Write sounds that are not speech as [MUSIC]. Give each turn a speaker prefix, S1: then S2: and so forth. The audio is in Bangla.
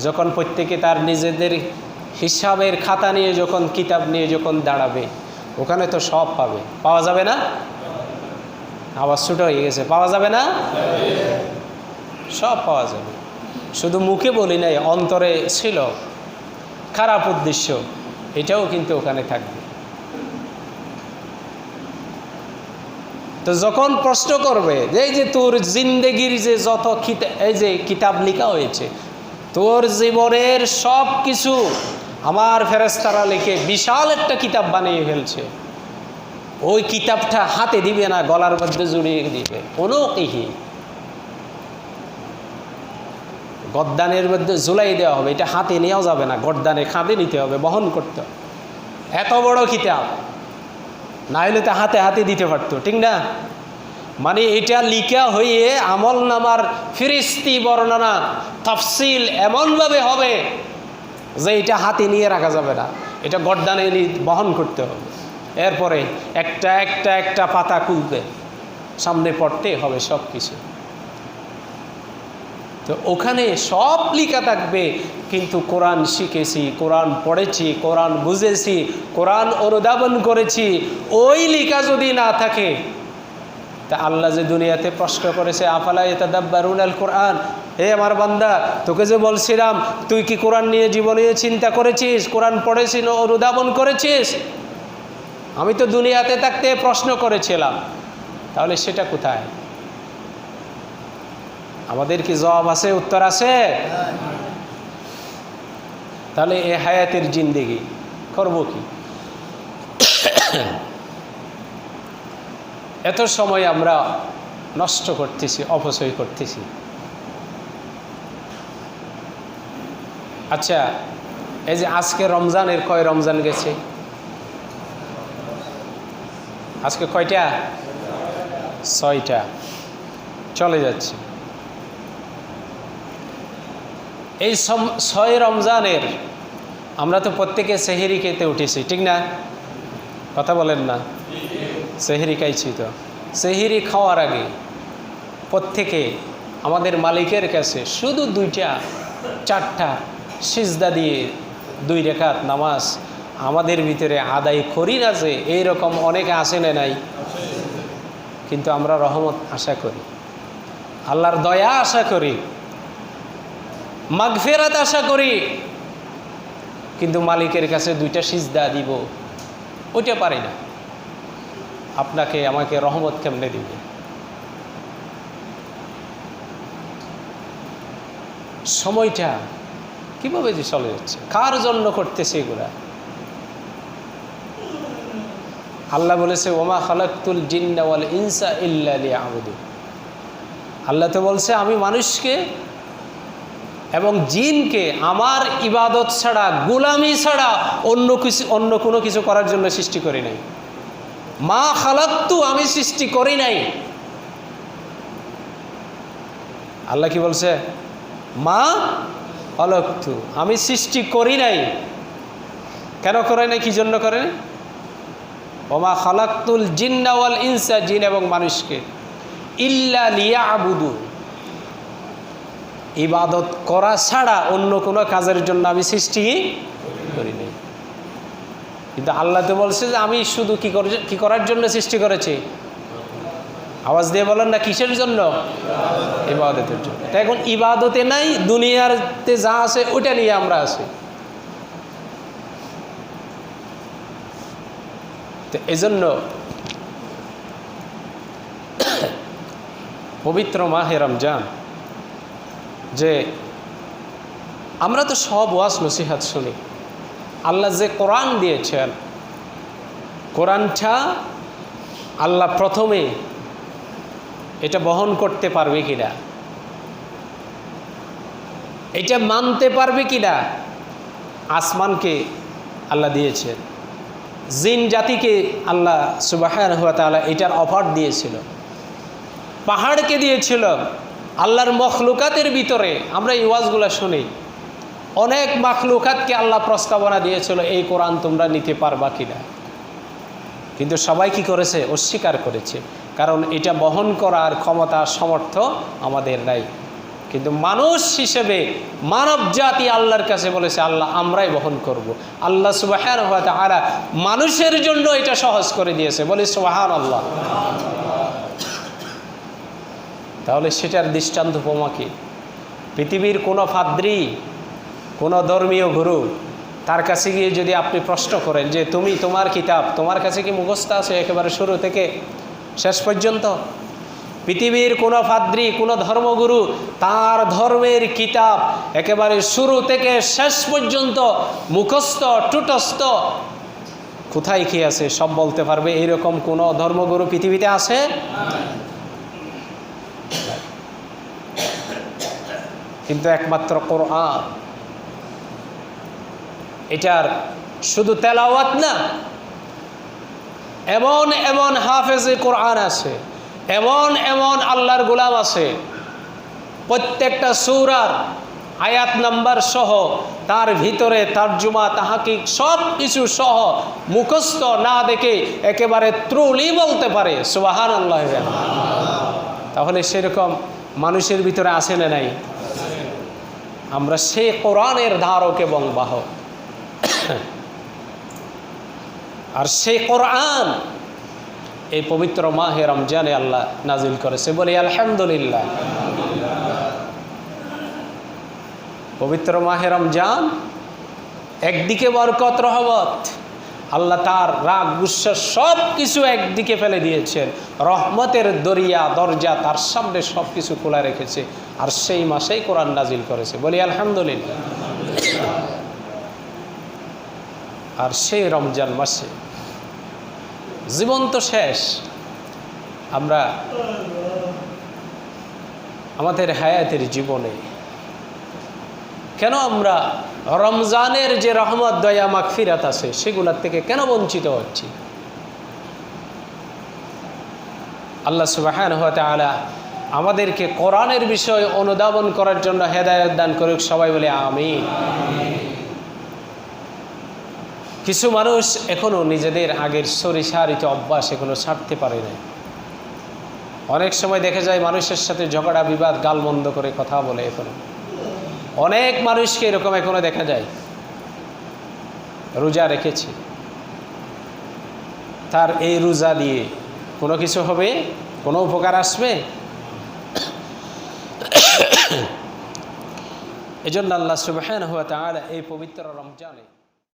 S1: যখন প্রত্যেকে তার নিজেদের হিসাবের খাতা নিয়ে যখন, কিতাব নিয়ে যখন দাঁড়াবে, ওখানে তো সব পাবে। পাওয়া যাবে না? আবার ছোটো হয়ে গেছে। পাওয়া যাবে না? সব পাওয়া যাবে। শুধু মুখে বলি নাই, অন্তরে ছিল। খারাপ উদ্দেশ্য, এটাও কিন্তু ওখানে থাকবে। তো যখন প্রশ্ন করবে এই যে তোর জিন্দেগির যে যত এই যে কিতাব লেখা হয়েছে, তোর জীবনের সব কিছু আমার ফেরেস্তারা লিখে বিশাল একটা কিতাব বানিয়ে ফেলছে। ওই কিতাবটা হাতে দিবে না, গলার মধ্যে জড়িয়ে দিবে। কোনো কিহি গদ্দানের মধ্যে ঝুলাই দেওয়া হবে, এটা হাতে নেওয়া যাবে না, গদ্দানে খাঁদে নিতে হবে, বহন করতে এত বড় কিতাব। না হলে তো হাতে হাতে দিতে পারত, ঠিক না? মানে এটা লিখা হয়ে আমল নামার ফিরিস্তি বর্ণনা, তফসিল এমনভাবে হবে যে এটা হাতে নিয়ে রাখা যাবে না। এটা গড্ডানে বহন করতে হবে। এরপরে একটা একটা একটা পাতা খুলবে, সামনে পড়তে হবে সব কিছু তো ওখানে সব লিখা থাকবে, কিন্তু কোরআন শিখেছি, কোরআন পড়েছি, কোরআন বুঝেছি, কোরআন অনুধাবন করেছি, ওই লিখা যদি না থাকে, তা আল্লাহ যে দুনিয়াতে প্রশ্ন করেছে, আফালা এতাদাব্বারুন আল কোরআন হে আমার বান্দা, তোকে যে বলছিলাম, তুই কি কোরআন নিয়ে জীবনে চিন্তা করেছিস, কোরআন পড়েছিস, অনুধাবন করেছিস? আমি তো দুনিয়াতে থাকতে প্রশ্ন করেছিলাম, তাহলে সেটা কোথায়? আমাদের কি জবাব আছে? উত্তর আছে? তাহলে এ হায়াতের জিন্দেগি করব কি? [COUGHS] এত সময় আমরা নষ্ট করতেছি, অপচয় করতেছি। আচ্ছা এই যে আজকে রমজানের কয় রমজান গেছে? আজকে কয়টা? ছয়টা। চলে যাচ্ছে। এই ছয় রমজানের, আমরা তো প্রত্যেকে সেহেরি খেতে উঠেছি, ঠিক না? কথা বলেন না। সেহেরি খাইছি তো। সেহেরি খাওয়ার আগে প্রত্যেকে আমাদের মালিকের কাছে শুধু দুইটা, চারটা সিজদা দিয়ে দুই রেখাত নামাজ আমাদের ভিতরে আদায় করি না যে এইরকম অনেকে আসে না নাই। কিন্তু আমরা রহমত আশা করি। আল্লাহর দয়া আশা করি। মাগফেরাত আশা করি। কিন্তু মালিকের কাছে দুইটা সিজদা দিব। ওইটা পারি না। আপনাকে, আমাকে রহমত কেমনে দিবে? সময়টা কীভাবে যে চলে যাচ্ছে? কার জন্য করতেছে এগুলা? আল্লাহ বলেছে, ওমা খালাক্তুল জিন্নাওয়াল ইনসা ইল্লা লিয়াবুদু আল্লাহ তো বলছে, আমি মানুষকে এবং জিনকে আমার ইবাদত ছাড়া, গুলামি ছাড়া অন্য কিছু, অন্য কোনো কিছু করার জন্য সৃষ্টি করি নাই। মা খালাক্তু আমি সৃষ্টি করি নাই। আল্লাহ কি বলছে? মা অলক্তু আমি সৃষ্টি করি নাই। কেন করে নাই? কি জন্য করে নাই? ওমা খালাক্তুল জিন্নাওয়াল ইনসা, জিন এবং মানুষকে। ইল্লা লিয়া আবুদু ইবাদত করা ছাড়া অন্য কোনো কাজের জন্য আমি সৃষ্টি করিনি কিন্তু আল্লাহ তো বলছে যে আমি শুধু কি করে কি করার জন্য সৃষ্টি করেছি? আওয়াজ দিয়ে বলেন না, কিসের জন্য? ইবাদতের জন্য। তাই এখন ইবাদতে নাই, দুনিয়াতে যা আছে ওটা নিয়ে আমরা আছি। তো এজন্য পবিত্র মাহে রমজান যে আমরা তো সব ওয়াজ, নসিহাত শুনি। আল্লাহ যে কোরআন দিয়েছেন, কোরআনটা আল্লাহ প্রথমে এটা বহন করতে পারবে কিনা? এটা মানতে পারবে কিনা? আসমানকে আল্লাহ দিয়েছেন। জিন জাতিকে আল্লাহ সুবাহ এটার অফার দিয়েছিল। পাহাড়কে দিয়েছিল। আল্লাহর মখলুকাতের ভিতরে আমরা এই ওয়াজগুলো শুনি। অনেক মখলুকাতকে আল্লাহ প্রস্তাবনা দিয়েছিল, এই কোরআন তোমরা নিতে পারবা কিনা? কিন্তু সবাই কি করেছে? অস্বীকার করেছে। কারণ এটা বহন করার ক্ষমতা, সামর্থ্য আমাদের নাই। কিন্তু মানুষ হিসেবে মানব জাতি আল্লাহর কাছে বলেছে, আল্লাহ, আমরাই বহন করব। আল্লাহ সুবাহান আলা মানুষের জন্য এটা সহজ করে দিয়েছে। বলে সুবাহান আল্লাহ তাহলে সেটার দৃষ্টান্ত উপমা কি? পৃথিবীর কোনো ফাদ্রি কোনো ধর্মীয় গুরু তার কাছে গিয়ে যদি আপনি প্রশ্ন করেন যে তুমি তোমার কিতাব, তোমার কাছে কি মুখস্থ আছে একেবারে শুরু থেকে শেষ পর্যন্ত? পৃথিবীর কোনো ফাদ্রি কোনো ধর্মগুরু তার ধর্মের কিতাব একেবারে শুরু থেকে শেষ পর্যন্ত মুখস্থ, টুটস্থ কোথায় কি আছে সব বলতে পারবে? এইরকম কোনো ধর্মগুরু পৃথিবীতে আছে? কিন্তু একমাত্র কোরআন। এটার শুধু তেলাওয়াত না, এমন এমন হাফেজে কোরআন আছে, এমন এমন আল্লাহর গোলাম আছে, প্রত্যেকটা সৌরার আয়াত নাম্বার সহ তার ভিতরে তার্জুমা, তাহাকিক সব কিছু সহ মুখস্থ না দেখে একেবারে ত্রুলি বলতে পারে সুবাহান আল্লাহ তাহলে সেরকম মানুষের ভিতরে আসে না নাই? আমরা সে কোরআনের ধারক এবং বাহক। আর সেই কোরআন এই পবিত্র মাহে রমজানে আল্লাহ নাজিল করেছে। বলি, আলহামদুলিল্লাহ। পবিত্র মাহে রমজান একদিকে বরকত, রহমত। আল্লাহ তার রাগ, গুসা সব কিছু একদিকে ফেলে দিয়েছেন। রহমতের দরিয়া, দরজা তার সামনে সব কিছু খোলা রেখেছে। আর সেই মাসেই কোরআন নাজিল করেছে। বলি, আলহামদুলিল্লাহ। আর সেই রমজান মাসে জীবন তো শেষ। আমরা আমাদের হায়াতের জীবনে কেন আমরা রমজানের যে রহমত, দয়া, মাগফিরাত আছে, সেগুলোর থেকে কেন বঞ্চিত হচ্ছি? আল্লাহ আলা আমাদেরকে কোরআনের বিষয় অনুধাবন করার জন্য হেদায়ত দান করুক, সবাই বলে আমি কিছু মানুষ এখনও নিজেদের আগের সরিষারিত অভ্যাস এখনও ছাড়তে পারে না অনেক সময় দেখে যায় মানুষের সাথে ঝগড়া, বিবাদ, গালমন্দ করে কথা বলে এখনও। অনেক মানুষকে এরকম এখনও দেখা যায়। রোজা রেখেছে। তার এই রোজা দিয়ে কোনো কিছু হবে? কোনো উপকার আসবে? এজন্য আল্লাহ সুবাহ এই পবিত্র রমজানে